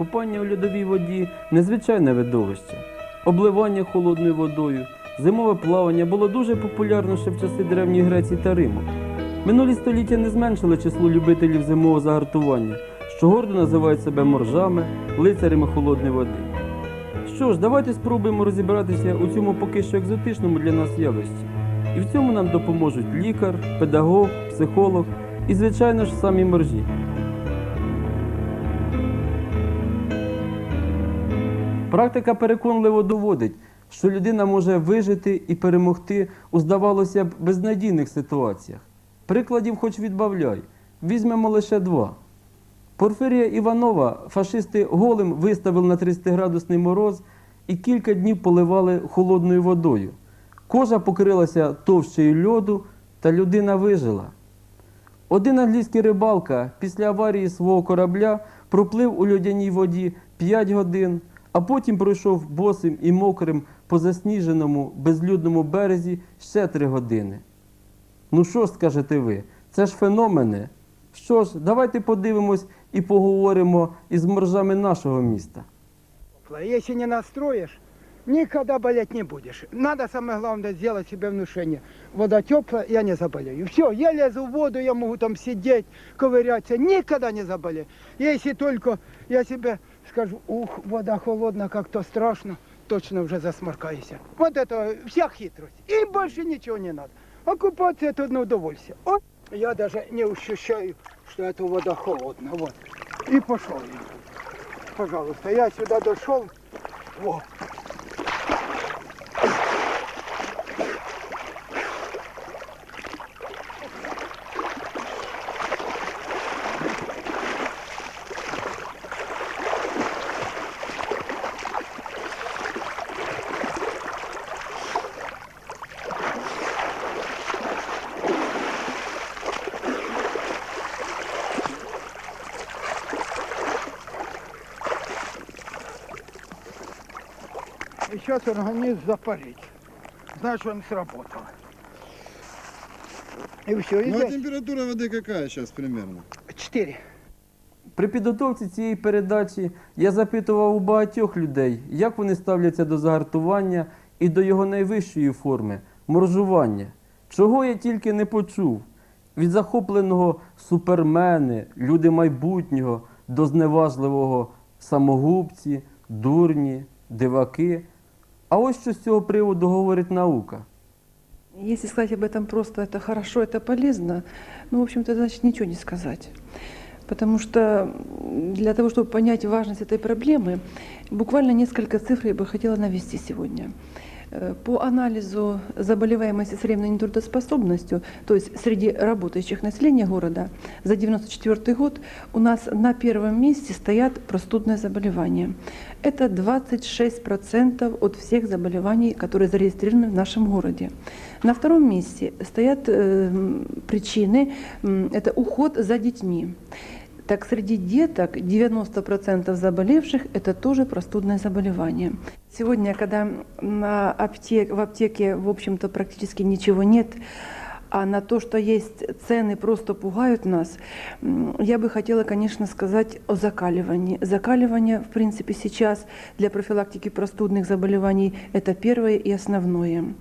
Купання у льодовій воді незвичайне видовище. Обливання холодною водою, зимове плавання було дуже популярно ще в часи Древньої Греції та Риму. Минулі століття не зменшили число любителів зимового загартування, що гордо називають себе моржами, лицарями холодної води. Що ж, давайте спробуємо розібратися у цьому поки що екзотичному для нас явищі. І в цьому нам допоможуть лікар, педагог, психолог і, звичайно ж, самі моржі. Практика переконливо доводить, що людина може вижити і перемогти у, здавалося б, безнадійних ситуаціях. Прикладів хоч відбавляй. Візьмемо лише два. Порфирія Іванова фашисти голим виставили на 30-градусний мороз і кілька днів поливали холодною водою. Кожа покрилася товщею льоду, та людина вижила. Один англійський рибалка після аварії свого корабля проплив у льодяній воді 5 годин, а потім пройшов босим і мокрим по засніженому безлюдному березі ще 3 години. Ну що ж скажете ви? Це ж феномени. Що ж, давайте подивимось і поговоримо із моржами нашого міста. Если не настроишь, никогда болеть не будешь. Надо самое главное сделать себе внушение. Вода теплая, я не заболею. Все, я лезу в воду, я могу там сидеть, ковыряться, никогда не заболею. Если только я себе скажу, ух, вода холодная, как-то страшно, точно уже засморкаюсь. Вот это вся хитрость. И больше ничего не надо. А это одно удовольствие. О, я даже не ощущаю, что эта вода холодная. Вот. И пошел я. Пожалуйста, я сюда дошел. Во. Сейчас организм запарить. Значит, он сработал. И все, Ну а температура воды какая сейчас примерно? четыре. При підготовці цієї передачі я запитував у багатьох людей, як вони ставляться до загартування і до його найвищої форми моржування. Чого я тільки не почув. Від захопленого супермени, люди майбутнього, до зневажливого самогубці, дурні, диваки. А ось що з цього приводу говорить наука. Если сказать об этом просто, это хорошо, это полезно, ну, в общем-то, значит ничего не сказать. Потому что м, для того, чтобы понять важность этой проблемы, буквально несколько цифр я бы хотела навести сегодня. Э, По анализу заболеваемости с временной нетрудоспособностью, то есть среди работающих населения города, за 1994 год у нас на первом месте стоят простудные заболевания. Это 26% от всех заболеваний, которые зарегистрированы в нашем городе. На втором месте стоят э, м, причины, м, это уход за детьми. Так среди деток 90% заболевших это тоже простудное заболевание. Сегодня, когда на аптек, в аптеке, в общем-то, практически ничего нет, а на то, что есть цены, просто пугают нас, м, я бы хотела, конечно, сказать о закаливании. Закаливание, в принципе, сейчас для профилактики простудных заболеваний это первое и основное.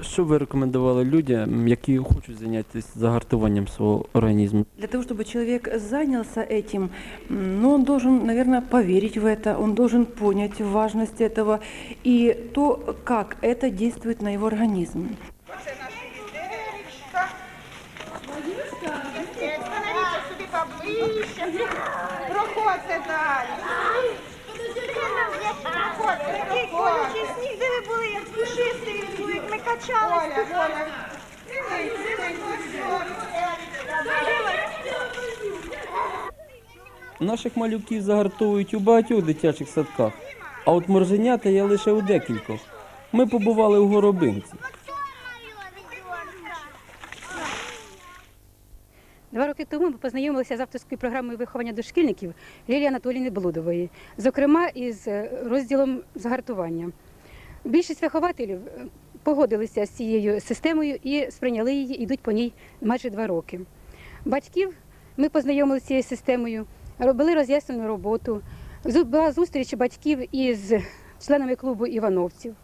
Що ви рекомендували людям, які хочуть зайнятися загартуванням свого організму? Для того, чтобы человек занялся этим, м, ну, он должен, наверное, поверить в это, он должен понять важность этого и то, как это действует на его организм. Становіться собі поближче. Проходьте далі. Дивись, Наших малюків загартовують у багатьох дитячих садках, а от морженята є лише у декількох. Ми побували у горобинці. Два роки тому ми познайомилися з авторською програмою виховання дошкільників Лілії Анатоліївни Блудової, зокрема із е, розділом загартування. Більшість вихователів погодилися з цією системою і сприйняли її, йдуть по ній майже два роки. Батьків ми познайомилися з цією системою, робили роз'яснену роботу, Була зустріч батьків із членами клубу івановців.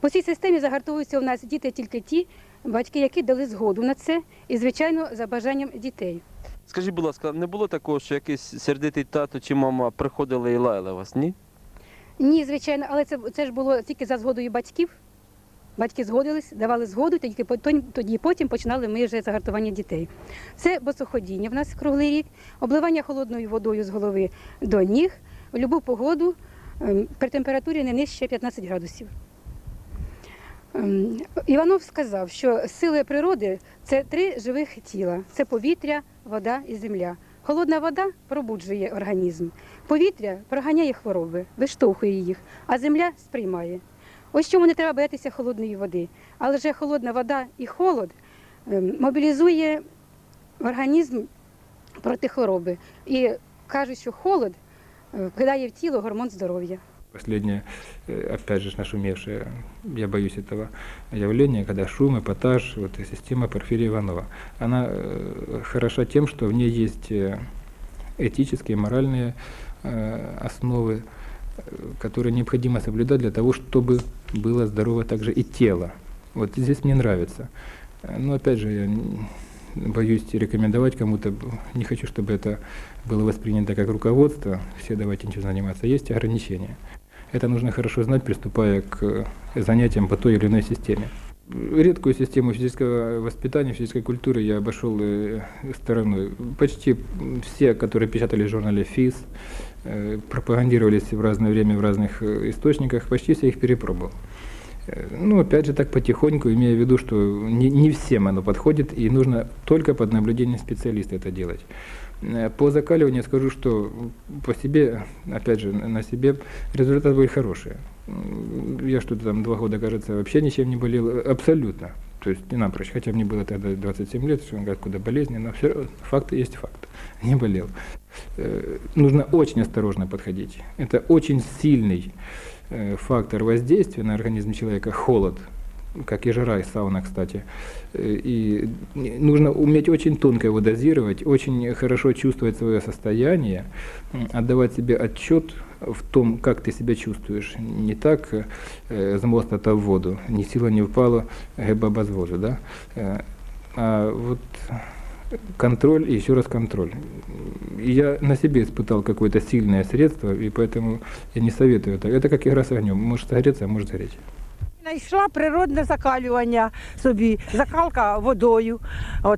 По цій системі загартовуються у нас діти тільки ті батьки, які дали згоду на це, і, звичайно, за бажанням дітей. Скажіть, будь ласка, не було такого, що якийсь сердитий тато чи мама приходили і лаяли вас, ні? Ні, звичайно, але це, це ж було тільки за згодою батьків. Батьки згодились, давали згоду, потім- тоді потім починали ми вже загартування дітей. Це босоходіння в нас круглий рік, обливання холодною водою з голови до ніг в будь-яку погоду ем, при температурі не нижче 15 градусів. Ем, Іванов сказав, що сили природи це три живих тіла: це повітря, вода і земля. Холодна вода пробуджує організм, повітря проганяє хвороби, виштовхує їх, а земля сприймає. Ось чому не треба боятися холодної води. Але вже холодна вода і холод ем, мобілізує організм проти хвороби. І кажуть, що холод е, вкидає в тіло гормон здоров'я. Последнее, э, опять же, нашумевшее, я боюсь этого явления, когда шум, эпатаж, вот и система Порфирия Иванова. Она э, хороша тем, что в ней есть э, этические, моральные э, основы, э, которые необходимо соблюдать для того, чтобы было здорово также и тело. Вот здесь мне нравится. Но опять же, я боюсь рекомендовать кому-то, не хочу, чтобы это было воспринято как руководство, все давайте ничего заниматься, есть ограничения. Это нужно хорошо знать, приступая к э, занятиям по той или иной системе. Редкую систему физического воспитания, физической культуры я обошел э, стороной. Почти все, которые печатали в журнале ФИС, э, пропагандировались в разное время в разных э, источниках, почти все их перепробовал. Ну, опять же, так потихоньку, имея в виду, что не, не всем оно подходит, и нужно только под наблюдением специалиста это делать. По закаливанию скажу, что по себе, опять же, на себе результаты были хорошие. М, Я что-то там два года, кажется, вообще ничем не болел, э, абсолютно. То есть не напрочь, хотя мне было тогда 27 лет, что откуда болезни, но все факт есть факт. Не болел. Э, Нужно очень осторожно подходить. Это очень сильный э, фактор воздействия на организм человека холод, как и жара, и сауна, кстати. Э, И нужно уметь очень тонко его дозировать, очень хорошо чувствовать свое состояние, отдавать себе отчет в том, как ты себя чувствуешь. Не так э, с моста в воду, ни сила не впала, баба с да? Э, А вот контроль и еще раз контроль. Я на себе испытал какое-то сильное средство, и поэтому я не советую это. Это как игра с огнем. Может согреться, а может сгореть. Знайшла природне закалювання собі, закалка водою,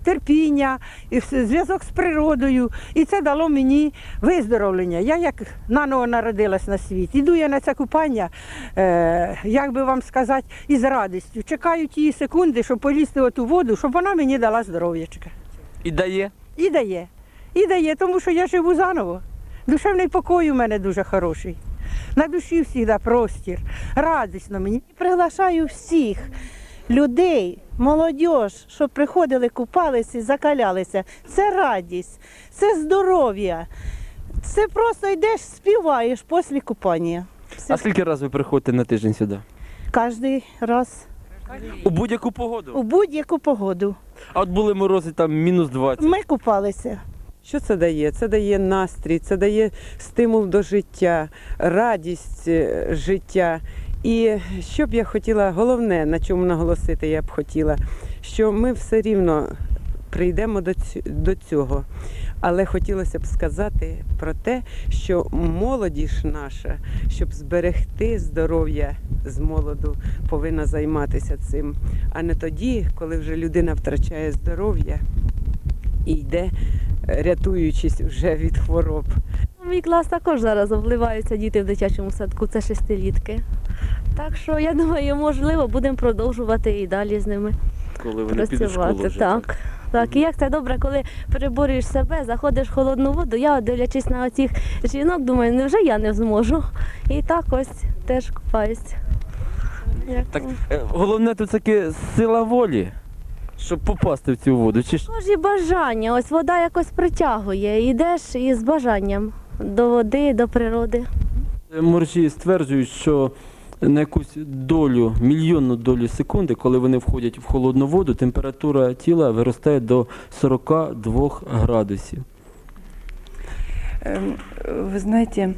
терпіння, і зв'язок з природою. І це дало мені виздоровлення. Я як наново народилась на світ. Іду я на це купання, е, як би вам сказати, із радістю. Чекаю тієї секунди, щоб полізти в ту воду, щоб вона мені дала здоров'ячка. І дає. І дає. І дає, тому що я живу заново. Душевний покой у мене дуже хороший. На душі завжди простір, радісно мені. Приглашаю всіх людей, молодь, щоб приходили, купалися, і закалялися. Це радість, це здоров'я. Це просто йдеш, співаєш після купання. А скільки разів ви приходите на тиждень сюди? Кожен раз У будь-яку погоду. у будь-яку погоду. А от були морози там мінус 20. Ми купалися. Що це дає? Це дає настрій, це дає стимул до життя, радість е, життя. І що б я хотіла, головне, на чому наголосити, я б хотіла, що ми все рівно прийдемо до цього. Але хотілося б сказати про те, що молодіж наша, щоб зберегти здоров'я з молоду, повинна займатися цим. А не тоді, коли вже людина втрачає здоров'я і йде, рятуючись вже від хвороб. Мій клас також зараз обливаються діти в дитячому садку, це шестилітки. Так що я думаю, можливо, будемо продовжувати і далі з ними Коли вони підуть школу вже. Так. Так, і як це добре, коли переборюєш себе, заходиш в холодну воду. Я дивлячись на оцих жінок, думаю, невже я не зможу? І так ось теж купаюсь. Як Так, е, головне тут таки сила волі, щоб попасти в цю воду. Чи ж Також і бажання. Ось вода якось притягує. Йдеш із бажанням до води, до природи. моржі стверджують, що на якусь долю, мільйонну долю секунди, коли вони входять в холодну воду, температура тіла виростає до 42 градусів. Эм, Вы знаете,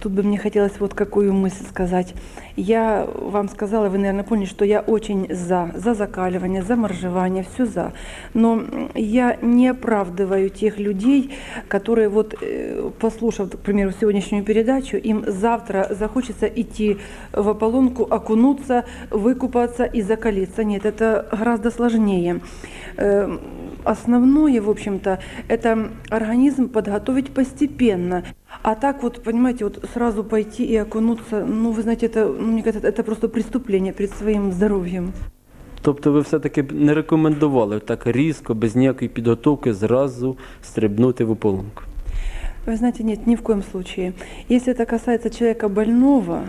тут бы мне хотелось вот какую мысль сказать. Я вам сказала, вы, наверное, поняли, что я очень за, за закаливание, за моржевание, все за. Но м, я не оправдываю тех людей, которые вот, э, послушав, к примеру, сегодняшнюю передачу, им завтра захочется идти в ополонку, окунуться, выкупаться и закалиться. Нет, это гораздо сложнее. Эм, Основное, в общем-то, это организм подготовить постепенно. А так вот, понимаете, вот сразу пойти и окунуться, ну, вы знаете, это, ну, мне кажется, это просто преступление перед своим здоровьем. Тобто ви все-таки б не рекомендували так різко, без ніякої підготовки, зразу стрибнути в ополонку? Вы знаете, нет, ни в коем случае. Если это касается человека больного,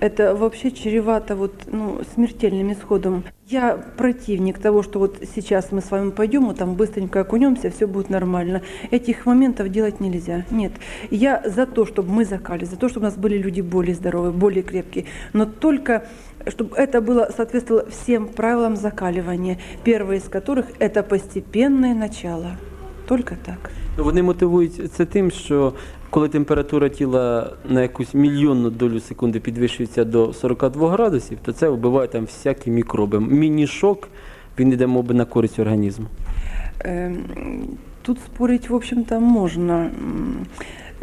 это вообще чревато вот, ну, смертельным исходом. Я противник того, что вот сейчас мы с вами пойдем, вот там быстренько окунемся, все будет нормально. Этих моментов делать нельзя. Нет. Я за то, чтобы мы закали, за то, чтобы у нас были люди более здоровые, более крепкие. Но только чтобы это было соответствовало всем правилам закаливания, первое из которых это постепенное начало. Только так. Ну, Вони мотивують це тим, що коли температура тіла на якусь мільйонну долю секунди підвищується до 42 градусів, то це вбиває там всякі мікроби. Міні-шок, він йде моби на користь організму. Эм, Тут спорить, в общем-то, можно. М,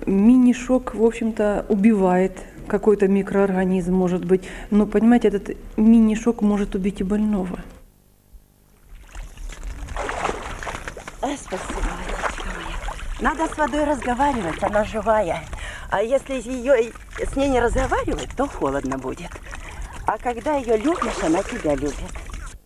Мини-шок, в общем-то, убивает какой-то микроорганизм, может быть. Но, понимаете, этот мини-шок может убить и больного. Ай, спасибо, Валечка моя. Надо с водой разговаривать, она живая. А если ее с ней не разговаривать, то холодно будет. А когда ее любишь, она тебя любит.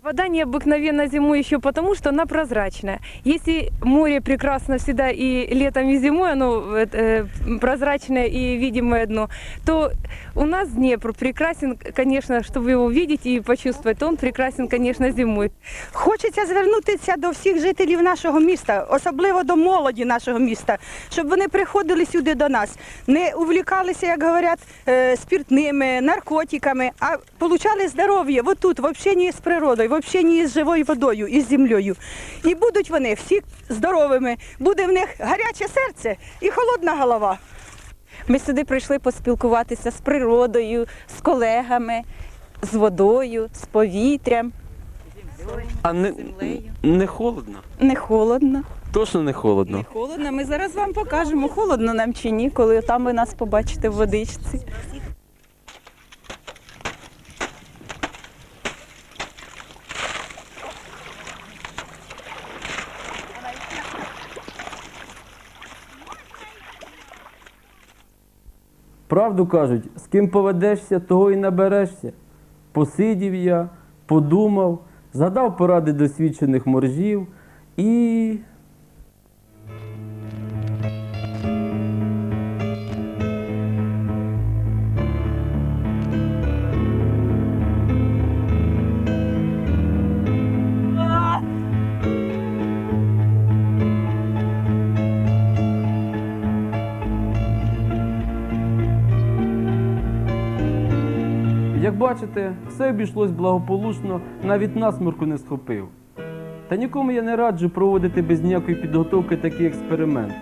Вода необыкновенно зимой еще потому, что она прозрачная. Если море прекрасно всегда и летом, и зимой, оно э, э, прозрачное и видимое дно, то у нас Днепр прекрасен, конечно, чтобы его видеть и почувствовать, то он прекрасен, конечно, зимой. Хочеться звернутися до всіх жителів нашого міста, особливо до молоді нашого міста, щоб вони приходили сюди до нас, не увлікалися, як говорять, е, спиртними, наркотиками, а получали здоров'я отут, в общенні з природою, в общенні з живою водою і з землею. І будуть вони всі здоровими, буде в них гаряче серце і холодна голова. Ми сюди прийшли поспілкуватися з природою, з колегами, з водою, з повітрям. А не, не холодно? Не холодно. Точно не холодно. Холодно. Ми зараз вам покажемо, холодно нам чи ні, коли там ви нас побачите в водичці. Правду кажуть, з ким поведешся, того і наберешся. Посидів я, подумав, згадав поради досвідчених моржів і. Як бачите, все обійшлось благополучно, навіть насморку не схопив. Та нікому я не раджу проводити без ніякої підготовки такі експерименти.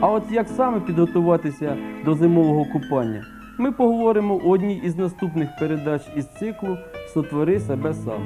А от як саме підготуватися до зимового купання, ми поговоримо у одній із наступних передач із циклу Сотвори себе сам.